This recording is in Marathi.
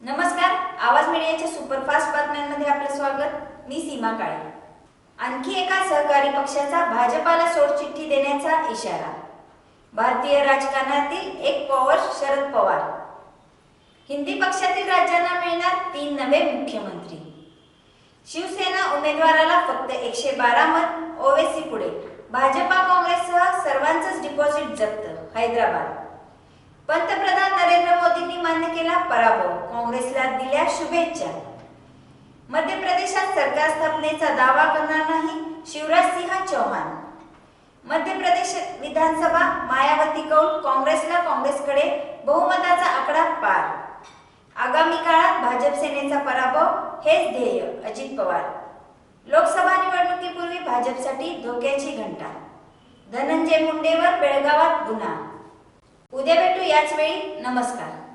नमस्कार आवाज मीडियाच्या सुपरफास्ट बातम्यांमध्ये आपलं स्वागत. मी सीमा काळे. आणखी एका सहकारी पक्षाचा भाजपाला सोडचिठ्ठी देण्याचा इशारा. भारतीय राजकारणातील एक पॉवर शरद पवार. हिंदी पक्षातील राज्यांना मिळणार तीन नवे मुख्यमंत्री. शिवसेना उमेदवाराला फक्त एकशे बारा मत ओवेसी पुढे. भाजपा काँग्रेससह सर्वांचंच डिपॉझिट जप्त हैदराबाद. पराभव. काँग्रेसला दिल्या शुभेच्छा. मध्य प्रदेशात सरकार स्थापनेचा दावा करणार नाही शिवराज सिंह चौहान. मध्य प्रदेश विधानसभा मायावती कौल काँग्रेसला काँग्रेसकडे बहुमताचा आकडा पार. आगामी काळात भाजप सेनेचा पराभव हेच ध्येय अजित पवार. लोकसभा निवडणुकीपूर्वी भाजपसाठी धोक्याची घंटा. धनंजय मुंडेवर बेळगावात गुन्हा. उद्या भेटू याच वेळी. नमस्कार.